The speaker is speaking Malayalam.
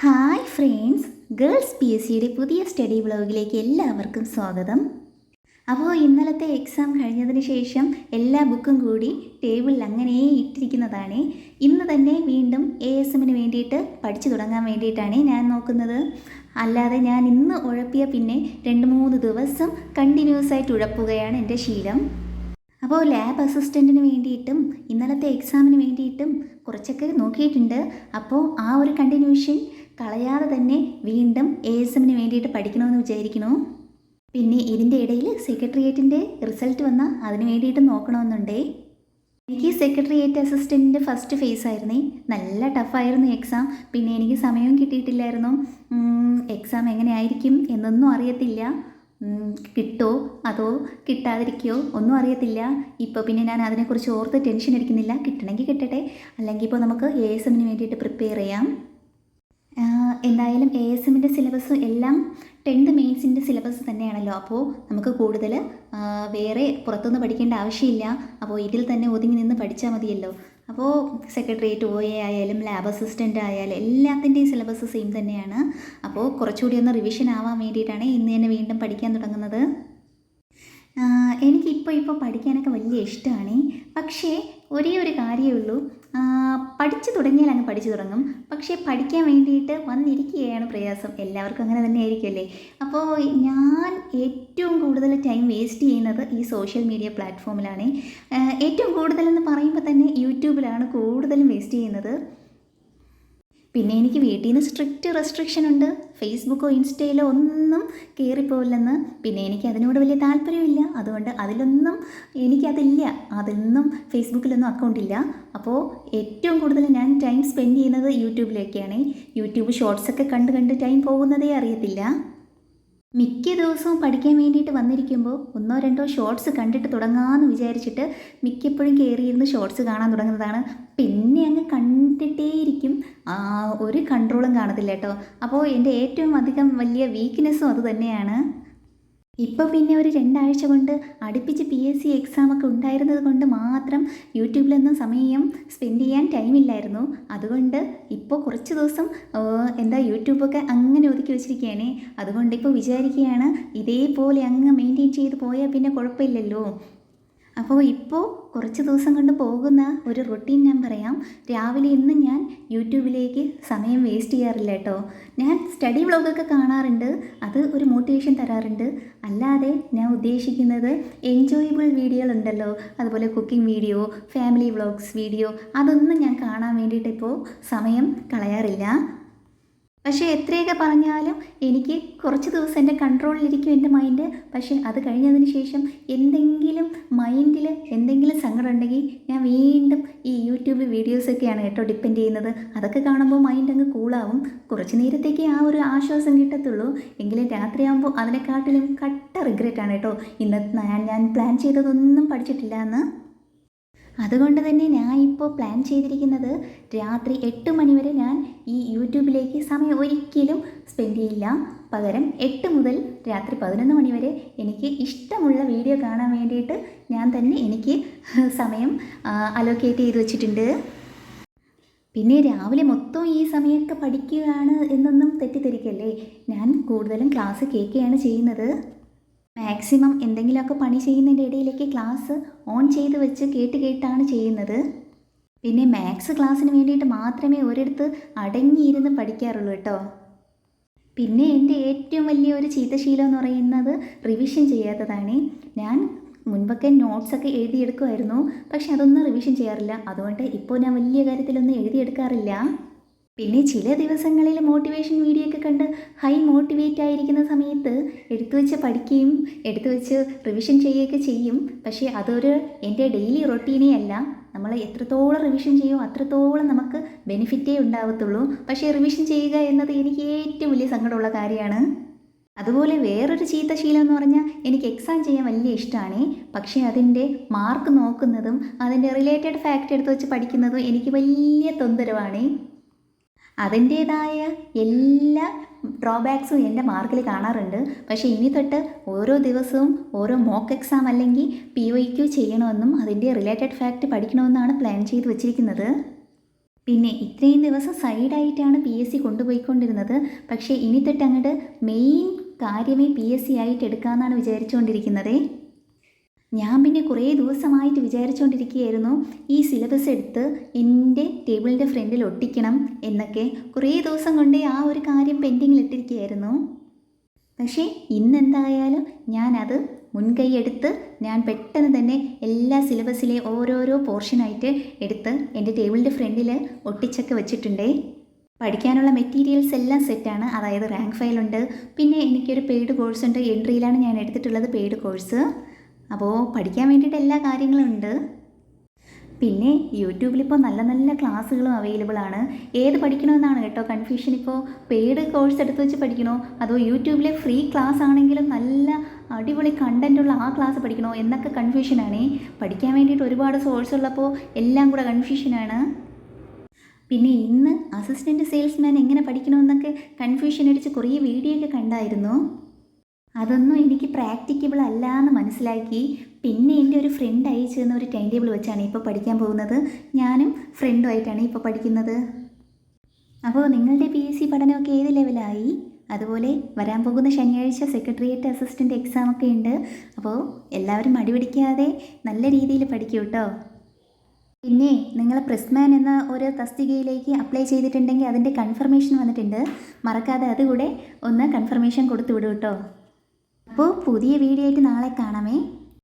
Hi friends girls P S സിയുടെ പുതിയ സ്റ്റഡി ബ്ലോഗിലേക്ക് എല്ലാവർക്കും സ്വാഗതം. അപ്പോൾ ഇന്നലത്തെ എക്സാം കഴിഞ്ഞതിന് ശേഷം എല്ലാ ബുക്കും കൂടി ടേബിളിൽ അങ്ങനെ ഇട്ടിരിക്കുന്നതാണ്. ഇന്ന് തന്നെ വീണ്ടും എ എസ് എമ്മിന് വേണ്ടിയിട്ട് പഠിച്ചു തുടങ്ങാൻ വേണ്ടിയിട്ടാണ് ഞാൻ നോക്കുന്നത്. അല്ലാതെ ഞാൻ ഇന്ന് ഉഴപ്പിയ പിന്നെ രണ്ട് മൂന്ന് ദിവസം കണ്ടിന്യൂസ് ആയിട്ട് ഉഴപ്പുകയാണ് എന്റെ ശീലം. അപ്പോൾ ലാബ് അസിസ്റ്റന്റിന് വേണ്ടിയിട്ടും ഇന്നലത്തെ എക്സാമിന് വേണ്ടിയിട്ടും കുറച്ചൊക്കെ നോക്കിയിട്ടുണ്ട്. അപ്പോൾ ആ ഒരു കണ്ടിന്യൂഷൻ കളയാതെ തന്നെ വീണ്ടും എ എസ് എമ്മിന് വേണ്ടിയിട്ട് പഠിക്കണമെന്ന് വിചാരിക്കണു പിന്നെ ഇതിന്റെ ഇടയിൽ സെക്രട്ടേറിയറ്റിന്റെ റിസൾട്ട് വന്നാൽ അതിന് വേണ്ടിയിട്ട് നോക്കണമെന്നുണ്ടേ. എനിക്ക് സെക്രട്ടേറിയറ്റ് അസിസ്റ്റന്റിന്റെ ഫസ്റ്റ് ഫേസ് ആയിരുന്നേ. നല്ല ടഫായിരുന്നു എക്സാം പിന്നെ എനിക്ക് സമയവും കിട്ടിയിട്ടില്ലായിരുന്നു. എക്സാം എങ്ങനെയായിരിക്കും എന്നൊന്നും അറിയത്തില്ല. കിട്ടോ? അതോ കിട്ടാതിരിക്കോ ഒന്നും അറിയത്തില്ല. ഇപ്പോൾ പിന്നെ ഞാൻ അതിനെക്കുറിച്ച് ഓർത്ത് ടെൻഷൻ അടിക്കുന്നില്ല. കിട്ടണമെങ്കിൽ കിട്ടട്ടെ. അല്ലെങ്കിൽ ഇപ്പോൾ നമുക്ക് എ എസ് എമ്മിന് വേണ്ടിയിട്ട് പ്രിപ്പയർ ചെയ്യാം. എന്തായാലും എ എസ് എമ്മിന്റെ സിലബസ് എല്ലാം ടെൻത്ത് മെയിൻസിന്റെ സിലബസ് തന്നെയാണല്ലോ. അപ്പോൾ നമുക്ക് കൂടുതൽ വേറെ പുറത്തുനിന്ന് പഠിക്കേണ്ട ആവശ്യമില്ല. അപ്പോൾ ഇതിൽ തന്നെ ഒതുങ്ങി നിന്ന് പഠിച്ചാൽ മതിയല്ലോ. അപ്പോൾ സെക്രട്ടേറിയറ്റ് ഒ എ ആയാലും ലാബ് അസിസ്റ്റന്റ് ആയാലും എല്ലാത്തിന്റെയും സിലബസ് സെയിം തന്നെയാണ്. അപ്പോൾ കുറച്ചുകൂടി ഒന്ന് റിവിഷൻ ആവാൻ വേണ്ടിയിട്ടാണ് ഇന്ന് തന്നെ വീണ്ടും പഠിക്കാൻ തുടങ്ങുന്നത്. എനിക്കിപ്പോൾ ഇപ്പോൾ പഠിക്കാനൊക്കെ വലിയ ഇഷ്ടമാണ്. പക്ഷേ ഒരേ ഒരു കാര്യമേ ഉള്ളൂ പഠിച്ചു തുടങ്ങിയാൽ അങ്ങ് പഠിച്ചു തുടങ്ങും. പക്ഷേ പഠിക്കാൻ വേണ്ടിയിട്ട് വന്നിരിക്കുകയാണ് പ്രയാസം. എല്ലാവർക്കും അങ്ങനെ തന്നെ ആയിരിക്കുമല്ലേ അപ്പോൾ ഞാൻ ഏറ്റവും കൂടുതൽ ടൈം വേസ്റ്റ് ചെയ്യുന്നത് ഈ സോഷ്യൽ മീഡിയ പ്ലാറ്റ്ഫോമിലാണ് ഏറ്റവും കൂടുതലെന്ന് പറയുമ്പോൾ തന്നെ യൂട്യൂബിലാണ് കൂടുതലും വേസ്റ്റ് ചെയ്യുന്നത്. പിന്നെ എനിക്ക് വീട്ടിൽ നിന്ന് സ്ട്രിക്റ്റ് റെസ്ട്രിക്ഷൻ ഉണ്ട് ഫേസ്ബുക്കോ ഇൻസ്റ്റയിലോ ഒന്നും കയറിപ്പോവില്ലെന്ന് പിന്നെ എനിക്ക് അതിനോട് വലിയ താല്പര്യമില്ല. അതുകൊണ്ട് അതിലൊന്നും എനിക്കതില്ല. അതൊന്നും ഫേസ്ബുക്കിലൊന്നും അക്കൗണ്ട് ഇല്ല അപ്പോൾ ഏറ്റവും കൂടുതൽ ഞാൻ ടൈം സ്പെൻഡ് ചെയ്യുന്നത് യൂട്യൂബിലേക്കാണ്. യൂട്യൂബ് ഷോർട്സൊക്കെ കണ്ട് കണ്ട് ടൈം പോകുന്നതേ അറിയത്തില്ല. മിക്ക ദിവസവും പഠിക്കാൻ വേണ്ടിയിട്ട് വന്നിരിക്കുമ്പോൾ ഒന്നോ രണ്ടോ ഷോർട്സ് കണ്ടിട്ട് തുടങ്ങാമെന്ന് വിചാരിച്ചിട്ട് മിക്കപ്പോഴും കയറിയിരുന്ന് ഷോർട്സ് കാണാൻ തുടങ്ങുന്നതാണ്. പിന്നെ അങ്ങ് കണ്ടിട്ടേയിരിക്കും. ഒരു കൺട്രോളും കാണത്തില്ല കേട്ടോ. അപ്പോൾ എന്റെ ഏറ്റവും അധികം വലിയ വീക്ക്നെസ്സും അത് തന്നെയാണ്. ഇപ്പോൾ പിന്നെ ഒരു രണ്ടാഴ്ച കൊണ്ട് അടുപ്പിച്ച് പി എസ് സി എക്സാമൊക്കെ ഉണ്ടായിരുന്നത് കൊണ്ട് മാത്രം യൂട്യൂബിലൊന്നും സമയം സ്പെൻഡ് ചെയ്യാൻ ടൈമില്ലായിരുന്നു അതുകൊണ്ട് ഇപ്പോൾ കുറച്ച് ദിവസം എന്താ യൂട്യൂബൊക്കെ അങ്ങനെ ഒതുക്കി വെച്ചിരിക്കുകയാണ്. അതുകൊണ്ട് ഇപ്പോൾ വിചാരിക്കുകയാണ് ഇതേപോലെ അങ്ങ് മെയിന്റെയിൻ ചെയ്ത് പോയാൽ പിന്നെ കുഴപ്പമില്ലല്ലോ. അപ്പോൾ ഇപ്പോൾ കുറച്ച് ദിവസം കൊണ്ട് പോകുന്ന ഒരു റൊട്ടീൻ ഞാൻ പറയാം. രാവിലെ ഇന്ന് ഞാൻ യൂട്യൂബിലേക്ക് സമയം വേസ്റ്റ് ചെയ്യാറില്ല കേട്ടോ. ഞാൻ സ്റ്റഡി വ്ളോഗൊക്കെ കാണാറുണ്ട്. അത് ഒരു മോട്ടിവേഷൻ തരാറുണ്ട്. അല്ലാതെ ഞാൻ ഉദ്ദേശിക്കുന്നത് എൻജോയബിൾ വീഡിയോകൾ ഉണ്ടല്ലോ അതുപോലെ cooking video family vlogs video അതൊന്നും ഞാൻ കാണാൻ വേണ്ടിയിട്ട് ഇപ്പോൾ സമയം കളയാറില്ല. പക്ഷേ എത്രയൊക്കെ പറഞ്ഞാലും എനിക്ക് കുറച്ച് ദിവസം എന്റെ കൺട്രോളിലിരിക്കും എന്റെ മൈൻഡ്. പക്ഷേ അത് കഴിഞ്ഞതിന് ശേഷം എന്തെങ്കിലും മൈൻഡിൽ എന്തെങ്കിലും സങ്കടം ഉണ്ടെങ്കിൽ ഞാൻ വീണ്ടും ഈ യൂട്യൂബ് വീഡിയോസൊക്കെയാണ് കേട്ടോ ഡിപ്പെൻഡ് ചെയ്യുന്നത്. അതൊക്കെ കാണുമ്പോൾ മൈൻഡ് അങ്ങ് കൂളാവും. കുറച്ച് നേരത്തേക്ക് ആ ഒരു ആശ്വാസം കിട്ടത്തുള്ളൂ. എങ്കിലും രാത്രിയാകുമ്പോൾ അതിനെക്കാട്ടിലും കട്ട റിഗ്രറ്റ് ആണ് കേട്ടോ. ഇന്നത്തെ ഞാൻ ഞാൻ പ്ലാൻ ചെയ്തതൊന്നും പഠിച്ചിട്ടില്ല എന്ന്. അതുകൊണ്ട് തന്നെ ഞാൻ ഇപ്പോൾ പ്ലാൻ ചെയ്തിരിക്കുന്നത് രാത്രി എട്ട് മണിവരെ ഞാൻ ഈ യൂട്യൂബിലേക്ക് സമയം ഒരിക്കലും സ്പെൻഡ് ചെയ്യില്ല. പകരം എട്ട് മുതൽ രാത്രി പതിനൊന്ന് മണിവരെ എനിക്ക് ഇഷ്ടമുള്ള വീഡിയോ കാണാൻ വേണ്ടിയിട്ട് ഞാൻ തന്നെ എനിക്ക് സമയം അലോക്കേറ്റ് ചെയ്ത് വെച്ചിട്ടുണ്ട്. പിന്നെ രാവിലെ മൊത്തം ഈ സമയമൊക്കെ പഠിക്കുകയാണ് എന്നൊന്നും തെറ്റിദ്ധരിക്കല്ലേ? ഞാൻ കൂടുതലും ക്ലാസ് കേൾക്കുകയാണ് ചെയ്യുന്നത്. മാക്സിമം എന്തെങ്കിലുമൊക്കെ പണി ചെയ്യുന്നതിന്റെ ഇടയിലേക്ക് ക്ലാസ് ഓൺ ചെയ്ത് വെച്ച് കേട്ട് കേട്ടാണ് ചെയ്യുന്നത്. പിന്നെ മാത്സ് ക്ലാസ്സിന് വേണ്ടിയിട്ട് മാത്രമേ ഒരിടത്ത് അടങ്ങിയിരുന്ന് പഠിക്കാറുള്ളൂ കേട്ടോ. പിന്നെ എന്റെ ഏറ്റവും വലിയ ഒരു ചീത്തശീലം എന്ന് പറയുന്നത് റിവിഷൻ ചെയ്യാത്തതാണ്. ഞാൻ മുൻപൊക്കെ നോട്ട്സൊക്കെ എഴുതിയെടുക്കുമായിരുന്നു. പക്ഷെ അതൊന്നും റിവിഷൻ ചെയ്യാറില്ല. അതുകൊണ്ട് ഇപ്പോൾ ഞാൻ വലിയ കാര്യത്തിലൊന്നും എഴുതിയെടുക്കാറില്ല. പിന്നെ ചില ദിവസങ്ങളിൽ മോട്ടിവേഷൻ വീഡിയോ ഒക്കെ കണ്ട് ഹൈ മോട്ടിവേറ്റ് ആയിരിക്കുന്ന സമയത്ത് എടുത്തു വെച്ച് പഠിക്കുകയും എടുത്തു വെച്ച് റിവിഷൻ ചെയ്യുകയൊക്കെ ചെയ്യും. പക്ഷേ അതൊരു എന്റെ ഡെയിലി റൊട്ടീനേ അല്ല. നമ്മൾ എത്രത്തോളം റിവിഷൻ ചെയ്യുമോ അത്രത്തോളം നമുക്ക് ബെനിഫിറ്റേ ഉണ്ടാവത്തുള്ളൂ. പക്ഷേ റിവിഷൻ ചെയ്യുക എന്നത് എനിക്ക് ഏറ്റവും വലിയ സങ്കടമുള്ള കാര്യമാണ്. അതുപോലെ വേറൊരു ചീത്ത ശീലം എന്ന് പറഞ്ഞാൽ എനിക്ക് എക്സാം ചെയ്യാൻ വലിയ ഇഷ്ടമാണ്. പക്ഷേ അതിന്റെ മാർക്ക് നോക്കുന്നതും അതിന്റെ റിലേറ്റഡ് ഫാക്റ്റ് എടുത്ത് വെച്ച് പഠിക്കുന്നതും എനിക്ക് വലിയ തൊന്തരവാണ്. അതിന്റേതായ എല്ലാ ഡ്രോബാക്സും എന്റെ മാർക്കിൽ കാണാറുണ്ട്. പക്ഷേ ഇനി തൊട്ട് ഓരോ ദിവസവും ഓരോ മോക്ക് എക്സാം അല്ലെങ്കിൽ പി ഒ ക്യു ചെയ്യണമെന്നും അതിന്റെ റിലേറ്റഡ് ഫാക്റ്റ് പഠിക്കണമെന്നാണ് പ്ലാൻ ചെയ്ത് വെച്ചിരിക്കുന്നത്. പിന്നെ ഇത്രയും ദിവസം സൈഡായിട്ടാണ് പി എസ് സി കൊണ്ടുപോയിക്കൊണ്ടിരുന്നത്. പക്ഷേ ഇനി തൊട്ട് അങ്ങോട്ട് മെയിൻ കാര്യമേ പി എസ് സി ആയിട്ട് എടുക്കാമെന്നാണ് വിചാരിച്ചുകൊണ്ടിരിക്കുന്നത്. ഞാൻ പിന്നെ കുറേ ദിവസമായിട്ട് വിചാരിച്ചുകൊണ്ടിരിക്കുകയായിരുന്നു ഈ സിലബസ് എടുത്ത് എന്റെ ടേബിളിന്റെ ഫ്രണ്ടിൽ ഒട്ടിക്കണം എന്നൊക്കെ കുറേ ദിവസം കൊണ്ടേ ആ ഒരു കാര്യം പെൻഡിങ്ങിൽ ഇട്ടിരിക്കുകയായിരുന്നു. പക്ഷേ ഇന്നെന്തായാലും ഞാനത് മുൻകൈയെടുത്ത് ഞാൻ പെട്ടെന്ന് തന്നെ എല്ലാ സിലബസിലെ ഓരോരോ പോർഷനായിട്ട് എടുത്ത് എന്റെ ടേബിളിന്റെ ഫ്രണ്ടിൽ ഒട്ടിച്ചൊക്കെ വെച്ചിട്ടുണ്ടേ. പഠിക്കാനുള്ള മെറ്റീരിയൽസ് എല്ലാം സെറ്റാണ് അതായത് റാങ്ക് ഫയലുണ്ട് പിന്നെ എനിക്കൊരു പെയ്ഡ് കോഴ്സ് ഉണ്ട്. എൻട്രിയിലാണ് ഞാൻ എടുത്തിട്ടുള്ളത് പെയ്ഡ് കോഴ്സ് അപ്പോൾ പഠിക്കാൻ വേണ്ടിയിട്ട് എല്ലാ കാര്യങ്ങളും ഉണ്ട്. പിന്നെ യൂട്യൂബിൽ ഇപ്പോൾ നല്ല നല്ല ക്ലാസ്സുകളും അവൈലബിൾ ആണ്. ഏത് പഠിക്കണമെന്നാണ് കേട്ടോ കൺഫ്യൂഷൻ ഇപ്പോൾ പെയ്ഡ് കോഴ്സ് എടുത്ത് വെച്ച് പഠിക്കണോ? അതോ യൂട്യൂബിലെ ഫ്രീ ക്ലാസ് ആണെങ്കിലും നല്ല അടിപൊളി കണ്ടന്റുള്ള ആ ക്ലാസ് പഠിക്കണോ എന്നൊക്കെ കൺഫ്യൂഷനാണ് പഠിക്കാൻ വേണ്ടിയിട്ട് ഒരുപാട് സോഴ്സ് ഉള്ളപ്പോൾ എല്ലാം കൂടെ കൺഫ്യൂഷനാണ് പിന്നെ ഇന്ന് അസിസ്റ്റന്റ് സെയിൽസ്മാൻ എങ്ങനെ പഠിക്കണമെന്നൊക്കെ കൺഫ്യൂഷൻ അടിച്ച് കുറേ വീഡിയോ ഒക്കെ കണ്ടായിരുന്നു. അതൊന്നും എനിക്ക് പ്രാക്ടിക്കബിൾ അല്ല എന്ന് മനസ്സിലാക്കി. പിന്നെ എന്റെ ഒരു ഫ്രണ്ട് അയച്ചു തന്ന ഒരു ടൈം ടേബിൾ വെച്ചാണ് ഇപ്പോൾ പഠിക്കാൻ പോകുന്നത്. ഞാനും ഫ്രണ്ടുമായിട്ടാണ് ഇപ്പോൾ പഠിക്കുന്നത്. അപ്പോൾ നിങ്ങളുടെ പി എസ് സി പഠനമൊക്കെ ഏത് ലെവലായി അതുപോലെ വരാൻ പോകുന്ന ശനിയാഴ്ച സെക്രട്ടേറിയറ്റ് അസിസ്റ്റന്റ് എക്സാം ഒക്കെ ഉണ്ട്. അപ്പോൾ എല്ലാവരും മടിപിടിക്കാതെ നല്ല രീതിയിൽ പഠിക്കൂ കേട്ടോ പിന്നെ നിങ്ങൾ പ്രസ്മാൻ എന്ന ഒരു തസ്തികയിലേക്ക് അപ്ലൈ ചെയ്തിട്ടുണ്ടെങ്കിൽ അതിന്റെ കൺഫർമേഷൻ വന്നിട്ടുണ്ട്. മറക്കാതെ അതുകൂടെ ഒന്ന് കൺഫർമേഷൻ കൊടുത്തു വിടൂ കേട്ടോ അപ്പോൾ പുതിയ വീഡിയോ ആയിട്ട് നാളെ കാണാമേ.